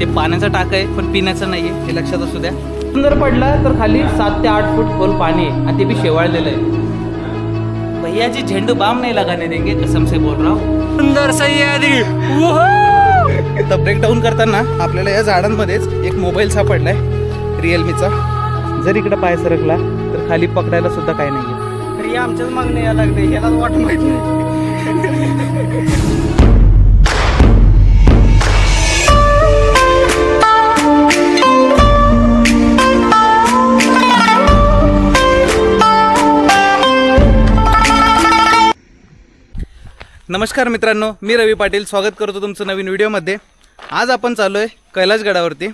ते पाण्याचा टाक आहे पण पिण्याचं नाही आहे हे लक्षात असू द्या. जर पडला तर खाली सात ते आठ फूट खोल पाणी आहे आणि ते बी शेवाळलेलं आहे. भैया जी झेंडू बाम नाही लगाने देंगे कसम से बोल रहा हूँ. सुंदर सह्याद्री तर ब्रेक डाऊन करताना आपल्याला या झाडांमध्येच एक मोबाईल सापडलाय रिअलमीचा जर इकडे पाय सरकला तर खाली पकडायला सुद्धा काय नाहीये. तरी आमच्याच मागणे यायला लागते यालाच वाट माहीत नाही. नमस्कार मित्रांनो मी रवी पाटील. स्वागत करतो तुमचं नवीन व्हिडिओमध्ये. आज आपण चाललो आहे कैलासगडावरती.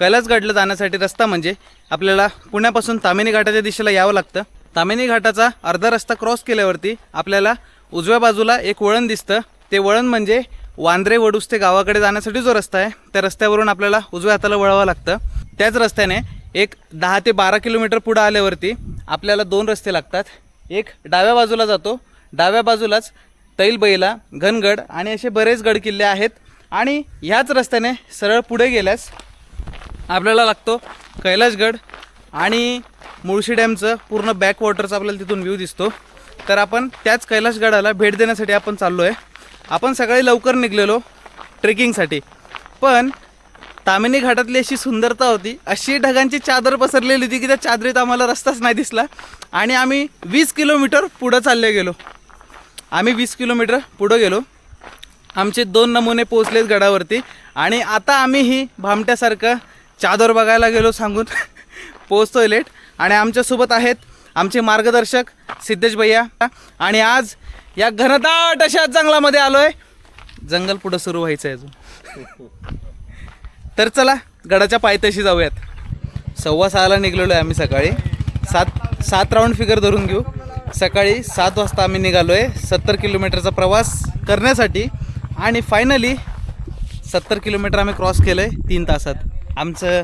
कैलासगडला जाण्यासाठी रस्ता म्हणजे आपल्याला पुण्यापासून तामिनी घाटाच्या दिशेला यावं लागतं. तामिनी घाटाचा अर्धा रस्ता क्रॉस केल्यावरती आपल्याला उजव्या बाजूला एक वळण दिसतं. ते वळण म्हणजे वांद्रे वडुस्ते गावाकडे जाण्यासाठी जो रस्ता आहे त्या रस्त्यावरून आपल्याला उजव्या हाताला वळावं लागतं. त्याच रस्त्याने एक दहा ते बारा किलोमीटर पुढं आल्यावरती आपल्याला दोन रस्ते लागतात. एक डाव्या बाजूला जातो. डाव्या बाजूलाच तैलबैला घनगड आणि असे बरेच गड किल्ले आहेत. आणि ह्याच रस्त्याने सरळ पुढे गेल्यास आपल्याला लागतो कैलासगड आणि मुळशी डॅमचं पूर्ण बॅकवॉटरचा आपल्याला तिथून व्ह्यू दिसतो. तर आपण त्याच कैलासगडाला भेट देण्यासाठी आपण चाललो आहे आपण सकाळी लवकर निघलेलो ट्रेकिंगसाठी पण तामिनी घाटातली अशी सुंदरता होती अशी ढगांची चादर पसरलेली होती की त्या चादरीत आम्हाला रस्ताच नाही दिसला. आणि आम्ही वीस किलोमीटर पुढं चालले गेलो. आम्ही वीस किलोमीटर पुढं गेलो. आमचे दोन नमुने पोचलेत गडावरती. आणि आता आम्ही ही भामट्यासारखं चादर बघायला गेलो सांगून. पोचतोय लेट. आणि आमच्यासोबत आहेत आमचे मार्गदर्शक सिद्धेश भैया. आणि आज या घनदाट अशा जंगलामध्ये आलो आहे जंगल पुढं सुरू व्हायचं आहे अजून. तर चला गडाच्या पायथ्याशी जाऊयात. सव्वा सहाला निघलेलो आहे आम्ही सकाळी. सात सात राऊंड फिगर धरून घेऊ. सकाळी सात वाजता आम्ही निघालो आहे सत्तर किलोमीटरचा प्रवास करण्यासाठी. आणि फायनली सत्तर किलोमीटर आम्ही क्रॉस केलं आहे तीन तासात. आमचं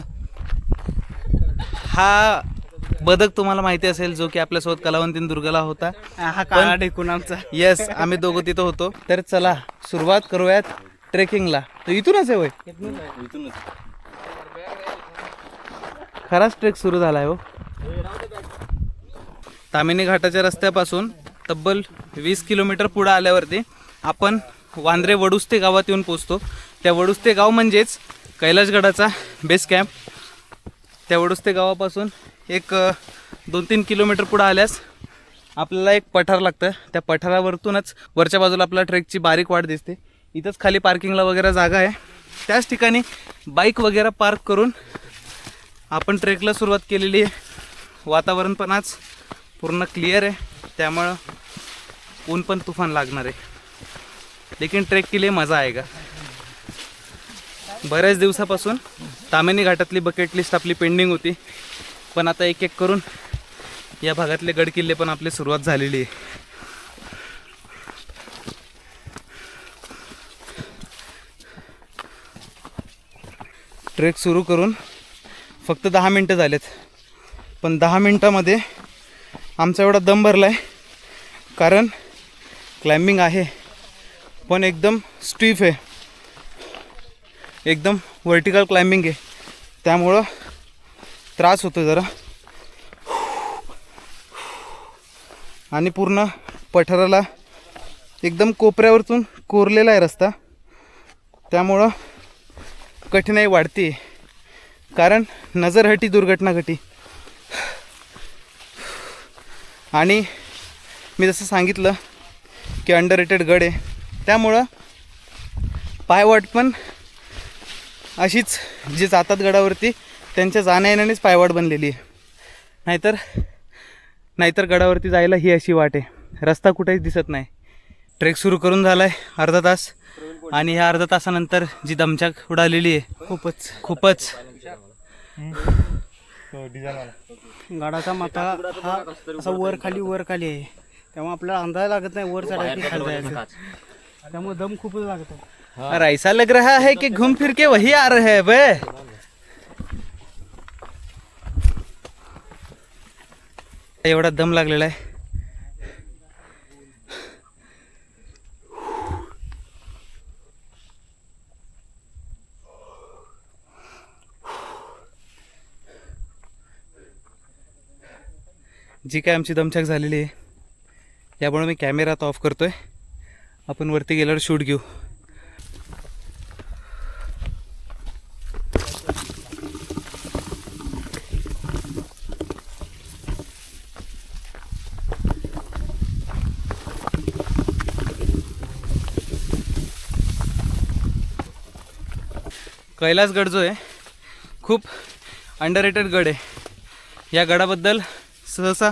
हा बदक तुम्हाला माहिती असेल जो की आपल्यासोबत कलावंतीन दुर्गाला होता. हा काळा ढेकून आमचा. येस आम्ही दोघं तिथं होतो. तर चला सुरुवात करूयात ट्रेकिंगला तर इथूनच आहे होय? खराच ट्रेक सुरू झाला आहे हो. तामिनी घाटाच्या रस्त्यापासून तब्बल वीस किलोमीटर पुढं आल्यावरती आपण वांद्रे वडुस्ते गावात येऊन पोचतो त्या वडुस्ते गाव म्हणजेच कैलासगडाचा बेस कॅम्प त्या वडुस्ते गावापासून एक दोन तीन किलोमीटर पुढं आल्यास आपल्याला एक पठार लागतं. त्या पठारावरतूनच वरच्या बाजूला आपल्याला ट्रेकची बारीक वाट दिसते. इथंच खाली पार्किंगला वगैरे जागा आहे. त्याच ठिकाणी बाईक वगैरे पार्क करून आपण ट्रेकला सुरुवात केलेली आहे. वातावरण पण आज पूर्ण क्लिअर आहे. त्यामुळं ऊन पण तुफान लागणार आहे. लेकिन ट्रेक के लिए मजा का बऱ्याच दिवसापासून तामिनी घाटातली बकेट लिस्ट आपली पेंडिंग होती. पण आता एक एक करून या भागातले गडकिल्ले पण आपली सुरुवात झालेली आहे. ट्रेक सुरू करून फक्त दहा मिनटं झालेत. पण दहा मिनटामध्ये आमचा एवढा दम भरला आहे कारण क्लाइम्बिंग आहे. पण एकदम स्टीफ आहे. एकदम व्हर्टिकल क्लाइम्बिंग आहे. त्यामुळं त्रास होतो जरा. आणि पूर्ण पठाराला एकदम कोपऱ्यावरतून कोरलेला आहे रस्ता. त्यामुळं कठीणाई वाढते कारण नजरहटी दुर्घटना घटी आणि मी जसं सांगितलं की अंडर रेटेड गड आहे. त्यामुळं पायवाट पण अशीच जी जातात गडावरती त्यांच्या जाण्या येण्यानेच पायवाट बनलेली आहे. नाहीतर नाहीतर गडावरती जायला ही अशी वाट आहे. रस्ता कुठेच दिसत नाही. ट्रेक सुरू करून झाला आहे अर्धा तास. आणि ह्या अर्धा तासानंतर जी दमचाक उडालेली आहे खूपच खूपच. गाडाचा माथा हा असा वर खाली वर खाली आहे. त्यामुळे आपल्याला अंदाज लागत नाही वर चढायला की खाली जायचं त्यामुळे दम खूपच लागतो. और ऐसा लग रहा है कि घूम फिर के वही आ रहे हैं बे? एवढा दम लागलेला आहे. जी काय आमची दमछाक झालेली आहे यामुळे मी कॅमेरा आता ऑफ करतोय. आपण वरती गेल्यावर शूट घेऊ. कैलासगड जो आहे खूप अंडररेटेड गड आहे. या गडाबद्दल सहसा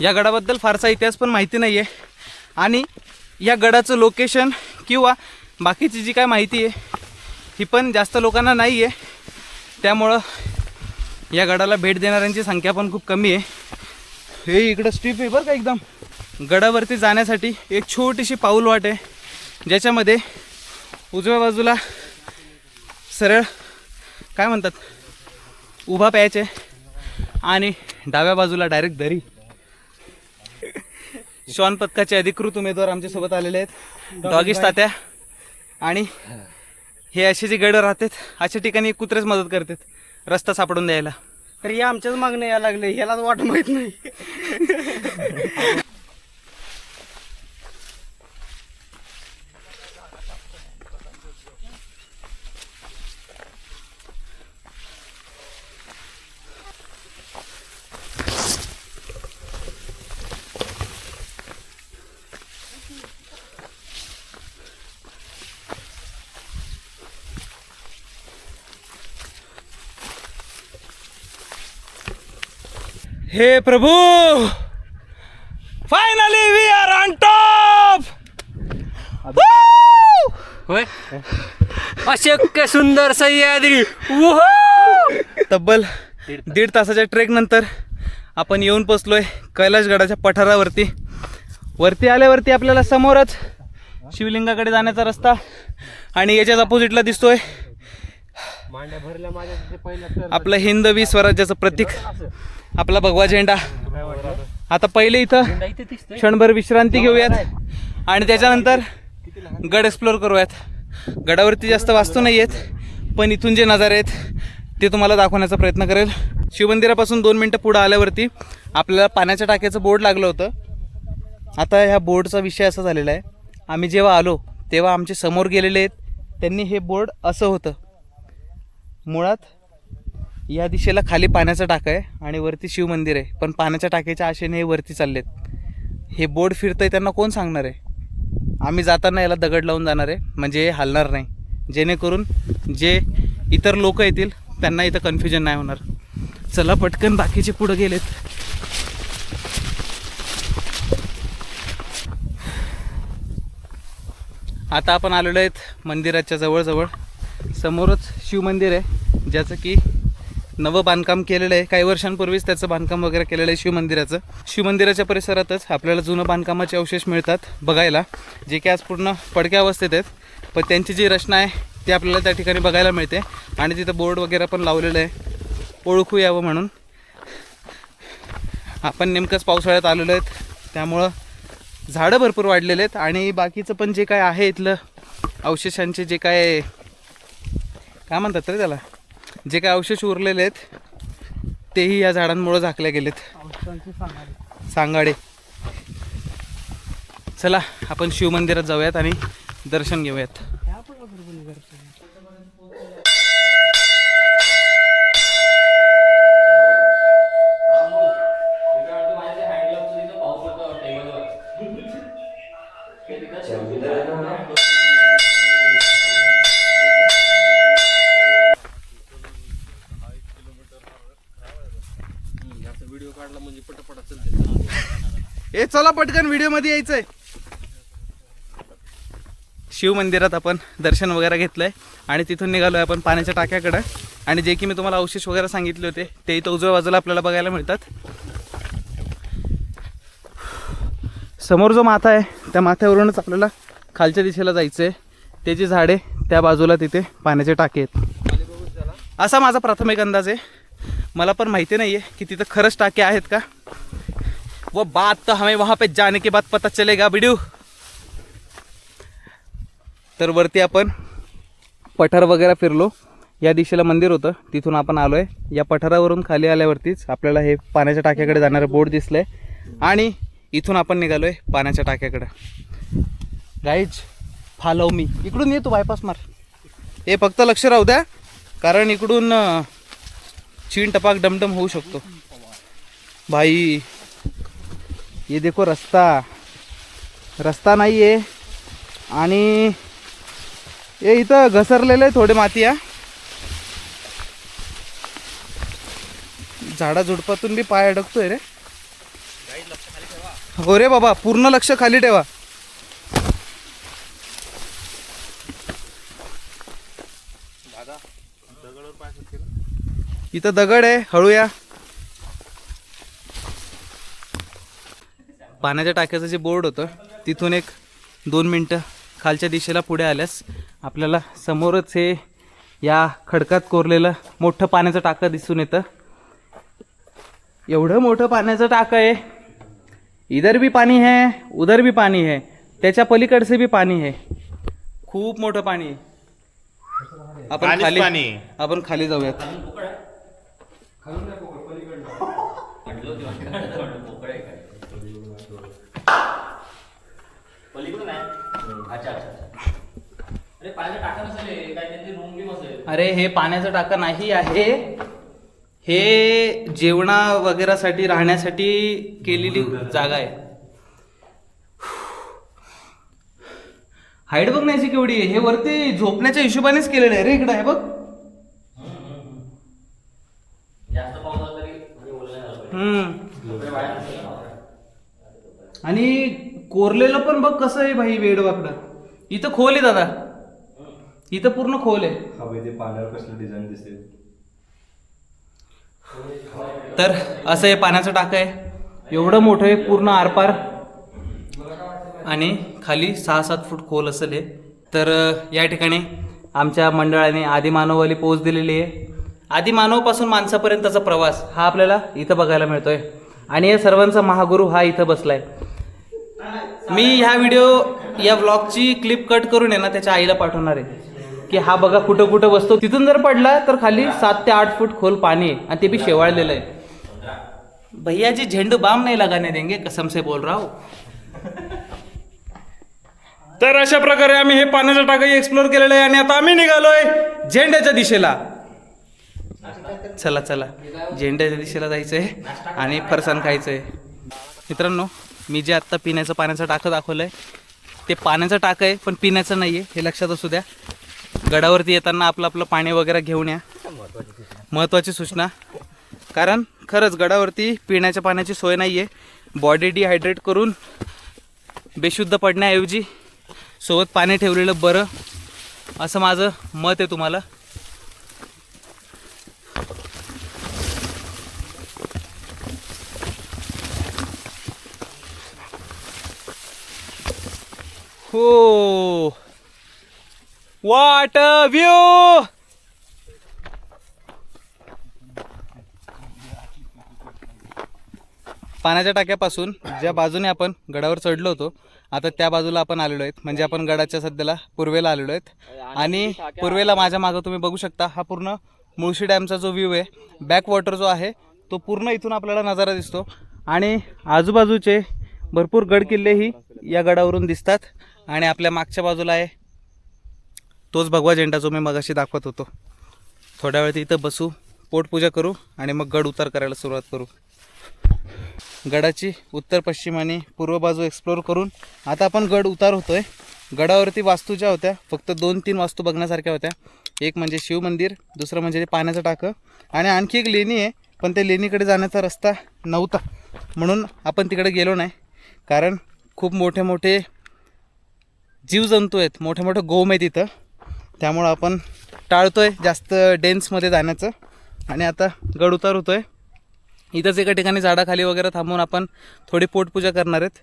या गडाबद्दल फारसा इतिहास पण माहिती नाही आहे आणि या गडाचं लोकेशन किंवा बाकीची जी काय माहिती आहे ही पण जास्त लोकांना नाही आहे त्यामुळं या गडाला भेट देणाऱ्यांची संख्या पण खूप कमी आहे. हे इकडं स्ट्रीप आहे बरं का एकदम. गडावरती जाण्यासाठी एक छोटीशी पाऊल वाट आहे. ज्याच्यामध्ये उजव्या बाजूला सरळ काय म्हणतात उभा प्यायचे आणि डाव्या बाजूला डायरेक्ट दरी. श्वान पथकाचे अधिकृत उमेदवार आमच्यासोबत आलेले आहेत. डॉगीस तात्या आणि हे असे जे गड राहतात अशा ठिकाणी कुत्रेच मदत करतात. रस्ता सापडून द्यायला. तर या आमच्याच मागणे यायला लागले ह्यालाच वाट माहीत नाही. हे प्रभू! Finally we are on top होय? अशक्य सुंदर सह्याद्री! तब्बल दीड तासाच्या ट्रेक नंतर आपण येऊन पोचलोय कैलाशगडाच्या पठारावरती. वरती आल्यावरती आपल्याला समोरच शिवलिंगाकडे जाण्याचा रस्ता आणि याच्याच अपोजिटला दिसतोय. आपलं हिंदवी स्वराज्याचं प्रतीक. आपला भगवा झेंडा. आता पहिले इथं क्षणभर विश्रांती घेऊयात. आणि त्याच्यानंतर गड एक्सप्लोअर करूयात. गडावरती जास्त वास्तू नाही आहेत पण इथून जे नजारे आहेत ते तुम्हाला दाखवण्याचा प्रयत्न करेल. शिवमंदिरापासून दोन मिनटं पुढं आल्यावरती आपल्याला पाण्याच्या टाक्याचं बोर्ड लागलं होतं. आता ह्या बोर्डचा विषय असा झालेला आहे. आम्ही जेव्हा आलो तेव्हा आमचे समोर गेलेले आहेत. त्यांनी हे बोर्ड असं होतं. मुळात या दिशेला खाली पाण्याचा टाका आहे आणि वरती शिवमंदिर आहे. पण पाण्याच्या टाक्याच्या आशेने हे वरती चाललेत. हे बोर्ड आहे त्यांना कोण सांगणार आहे? आम्ही जाताना याला दगड लावून जाणार आहे. म्हणजे हे हलणार नाही. जेणेकरून जे इतर लोक येतील त्यांना इथं कन्फ्युजन नाही होणार. चला पटकन बाकीचे पुढं गेलेत. आता आपण आलेलो आहेत मंदिराच्या जवळजवळ. समोरच शिवमंदिर आहे ज्याचं की नवं बांधकाम केलेलं आहे. काही वर्षांपूर्वीच त्याचं बांधकाम वगैरे केलेलं आहे शिवमंदिराचं. शिवमंदिराच्या परिसरातच आपल्याला जुनं बांधकामाचे अवशेष मिळतात बघायला जे की आज पूर्ण पडक्या अवस्थेत आहेत. पण त्यांची जी रचना आहे ती आपल्याला त्या ठिकाणी बघायला मिळते. आणि तिथं बोर्ड वगैरे पण लावलेलं आहे. ओळखू यावं म्हणून. आपण नेमकंच पावसाळ्यात आलेलो आहेत. त्यामुळं झाडं भरपूर वाढलेले आहेत. आणि बाकीचं पण जे काय आहे इथलं अवशेषांचे जे काय काय म्हणतात रे त्याला? जे काय अवशेष उरलेले आहेत तेही या झाडांमुळे झाकले गेलेत. सांगाडे. चला आपण शिवमंदिरात जाऊयात आणि दर्शन घेऊयात. चला पटकन व्हिडिओमध्ये यायचंय. शिवमंदिरात आपण दर्शन वगैरे घेतलंय. आणि तिथून निघालोय आपण पाण्याच्या टाक्याकडं. आणि जे की मी तुम्हाला अवशेष वगैरे सांगितले होते ते इथं उजव्या बाजूला आपल्याला बघायला मिळतात. समोर जो माथा आहे त्या माथ्यावरूनच आपल्याला खालच्या दिशेला जायचं आहे त्याची झाडे त्या बाजूला तिथे पाण्याचे टाके आहेत. असा माझा प्राथमिक अंदाज आहे. मला पण माहिती नाही आहे की तिथं खरंच टाके आहेत का? वो बात तो हमें वहाँ पे जाने के बाद पता चलेगा बिडू। तर वरती आपण पठार वगैरे फिरलो. या दिशेला मंदिर होतं तिथून आपण आलो आहे या पठारावरून खाली आल्यावरतीच आपल्याला हे पाण्याच्या टाक्याकडे जाणारं बोर्ड दिसलं आहे आणि इथून आपण निघालोय पाण्याच्या टाक्याकडं. गाईज फालव मी इकडून ये तू बायपास मार. हे फक्त लक्ष राहू द्या कारण इकडून चीन टपाक डमडम होऊ शकतो. भाई ये देखो रस्ता। रस्ता नाही आहे आणि हे इथं घसरलेलं आहे थोडे माती या झाडाझुडपातून बी पाय अडकतोय रे. हो रे बाबा पूर्ण लक्ष खाली ठेवा. इथं दगड आहे हळूया. पाण्याच्या टाक्याचं जे बोर्ड होतं तिथून एक दोन मिनटं खालच्या दिशेला पुढे आल्यास आपल्याला समोरच हे या खडकात कोरलेलं मोठं पाण्याचं टाकं दिसून येतं. एवढं मोठं पाण्याचं टाकं आहे. इधर भी पाणी है उधर भी पाणी है त्याच्या पलीकडचे बी पाणी आहे खूप मोठं पाणी आहे. आपण खाली आपण खाली जाऊयात. अरे हे पाण्याचं टाकं नाही आहे. हे जेवणा वगैरेसाठी राहण्यासाठी केलेली जागा आहे. हाईट बघ नाही केवढी आहे? हे वरती झोपण्याच्या हिशोबानेच केलेलं आहे रे इकडं आहे बघ. हम्म. आणि कोरलेलं पण बघ कसं आहे भाई वेड वाकडं. इथं खोल आहे दादा. इथं पूर्ण खोल आहे. हवेचे पाण्यावर कसलं डिझाईन दिसते तर असं हे पाण्याचं टाकं आहे. एवढं मोठं आहे पूर्ण आरपार. आणि खाली सहा सात फूट खोल असेल हे. तर या ठिकाणी आमच्या मंडळाने आदिमानववाली पोच दिलेली आहे. आदिमानवपासून माणसापर्यंतचा प्रवास हा आपल्याला इथं बघायला मिळतोय. आणि या सर्वांचा महागुरु हा इथं बसलाय. मी ह्या व्हिडिओ या व्लॉगची क्लिप कट करून आहे ना त्याच्या आईला पाठवणार आहे. की हा बघा कुठं कुठं बसतो. तिथून जर पडला तर खाली सात ते आठ फूट खोल पाणी आहे आणि ते बी शेवाळलेलं आहे. भैया जी झेंडू बाम नाही लगाने देंगे कसम से बोल रहा हूं. तर अशा प्रकारे आम्ही हे पाण्याचं टाकाही एक्सप्लोर केलेलं आहे आणि आता आम्ही निघालोय झेंड्याच्या दिशेला. चला चला. झेंड्याच्या दिशेला जायचंय आणि फरसाण खायचंय. मित्रांनो मी जे आत्ता पिण्याचं पाण्याचं टाकं दाखवलं आहे ते पाण्याचं टाकं आहे पण पिण्याचं नाही आहे हे लक्षात असू द्या. गडावरती येताना आपलं आपलं पाणी वगैरे घेऊन या. महत्त्वाची सूचना. कारण खरंच गडावरती पिण्याच्या पाण्याची सोय नाही आहे. बॉडी डिहायड्रेट करून बेशुद्ध पडण्याऐवजी सोबत पाणी ठेवलेलं बरं असं माझं मत आहे तुम्हाला. हो. वाट व्यू पाण्याच्या टाक्यापासून ज्या बाजूने आपण गडावर चढलो होतो आता त्या बाजूला आपण आलेलो आहेत. म्हणजे आपण गडाच्या सध्याला पूर्वेला आलेलो आहेत. आणि पूर्वेला माझ्या मागं तुम्ही बघू शकता हा पूर्ण मुळशी डॅमचा जो व्ह्यू आहे बॅक वॉटर जो आहे तो पूर्ण इथून आपल्याला नजारा दिसतो. आणि आजूबाजूचे भरपूर गड किल्लेही या गडावरून दिसतात. आणि आपल्या मागच्या बाजूला आहे. तोच भगवा झेंडा जो मी मगाशी दाखवत होतो. थोड्या वेळ इथं बसू पोटपूजा करू आणि मग गड उतार करायला सुरुवात करू. गडाची उत्तर पश्चिम आणि पूर्व बाजू एक्सप्लोर करून आता आपण गड उतार होतो आहे गडावरती वास्तू ज्या होत्या फक्त दोन तीन वास्तू बघण्यासारख्या होत्या. एक म्हणजे शिवमंदिर दुसरं म्हणजे ते पाण्याचं टाकं. आणि आणखी एक लेणी आहे पण त्या लेणीकडे जाण्याचा रस्ता नव्हता. म्हणून आपण तिकडे गेलो नाही. कारण खूप मोठे मोठे जीवजंतू आहेत. मोठे मोठे गोम आहेत इथं. त्यामुळं आपण टाळतोय जास्त डेन्समध्ये जाण्याचं. आणि आता गड उतार होतो आहे इथंच एका ठिकाणी झाडाखाली वगैरे थांबून आपण थोडी पोटपूजा करणार आहेत.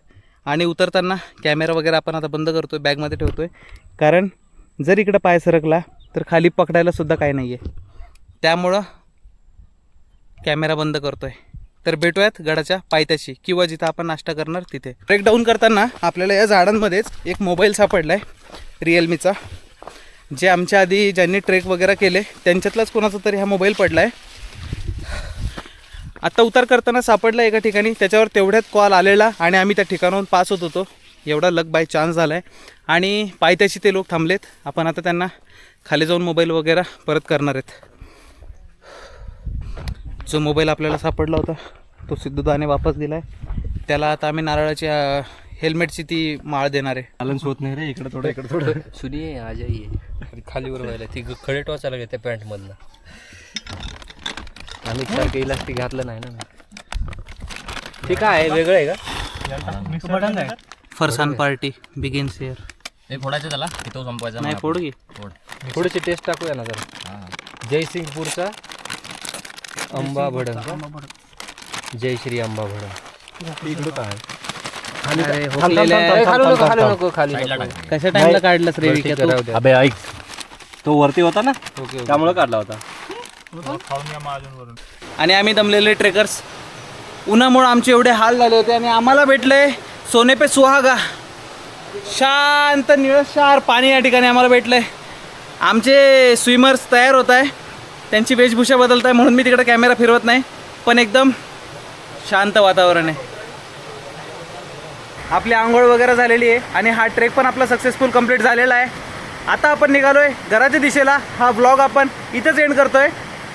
आणि उतरताना कॅमेरा वगैरे आपण आता बंद करतो आहे बॅगमध्ये ठेवतो आहे कारण जर इकडं पाय सरकला तर खाली पकडायलासुद्धा काही नाही आहे त्यामुळं कॅमेरा बंद करतो आहे तर भेटूयात गडाच्या पायथ्याशी किंवा जिथं आपण नाश्ता करणार तिथे. ब्रेकडाऊन करताना आपल्याला या झाडांमध्येच एक मोबाईल सापडला आहे रिअलमीचा जे आमच्या आधी ज्यांनी ट्रेक वगैरे केले त्यांच्यातलाच कोणाचा तरी हा मोबाईल पडला आहे आत्ता उतार करताना सापडला एका ठिकाणी त्याच्यावर तेवढ्यात कॉल आलेला आणि आम्ही त्या ठिकाणाहून पास होत होतो. एवढा लक बाय चान्स झाला आहे आणि पायथ्याशी ते लोक थांबलेत. आपण आता त्यांना खाली जाऊन मोबाईल वगैरे परत करणार आहेत. जो मोबाईल आपल्याला सापडला होता तो सिद्धूदाने वापस दिला आहे त्याला आता आम्ही नारळाची अं, हेल्मेटची ती माळ देणार आहे. बॅलन्स होत नाही रे इकडे थोडं इकडे थोडं. सुनी आहे आजही आहे खालीवर व्हायला ती खडे टोचायला लागले त्या पॅन्टमधनं. आम्ही सारखं इलास्टिक घातलं नाही ना. ते काय आहे? वेगळं आहे का? फरसान पार्टी बिगिन्स हिअर ते फोडायचं त्याला? तिथं संपवायचा? नाही फोड घे थोडीशी टेस्ट टाकूया ना जरा. जयसिंगपूरचा अंबा भडंग. जय श्री अंबा इकडं काय? अरे, खाली नको खाली नको. खाली. नको. कशा टाइमला काढलंस रे? राहू. अबे ऐक. तो वरती होता ना? त्यामुळे काढला होता. आणि आम्ही दमलेले ट्रेकर्स. उन्हामुळे आमचे एवढे हाल झाले होते आणि आम्हाला भेटले सोने पे सुहागा. शांत निळशार पाणी या ठिकाणी आम्हाला भेटलंय आमचे स्विमर्स तयार होत आहे. त्यांची वेशभूषा बदलत आहे म्हणून मी तिकडे कॅमेरा फिरवत नाही. पण एकदम शांत वातावरण आहे. आपली आंघोळ वगैरे झालेली आहे आणि हा ट्रेक पण आपला सक्सेसफुल कंप्लीट झालेला आहे. आता आपण निघालोय घराच्या दिशेला. हा ब्लॉग आपण इथंच एंड करतोय.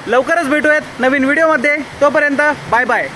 लवकरच भेटूयात नवीन व्हिडिओमध्ये तोपर्यंत बाय बाय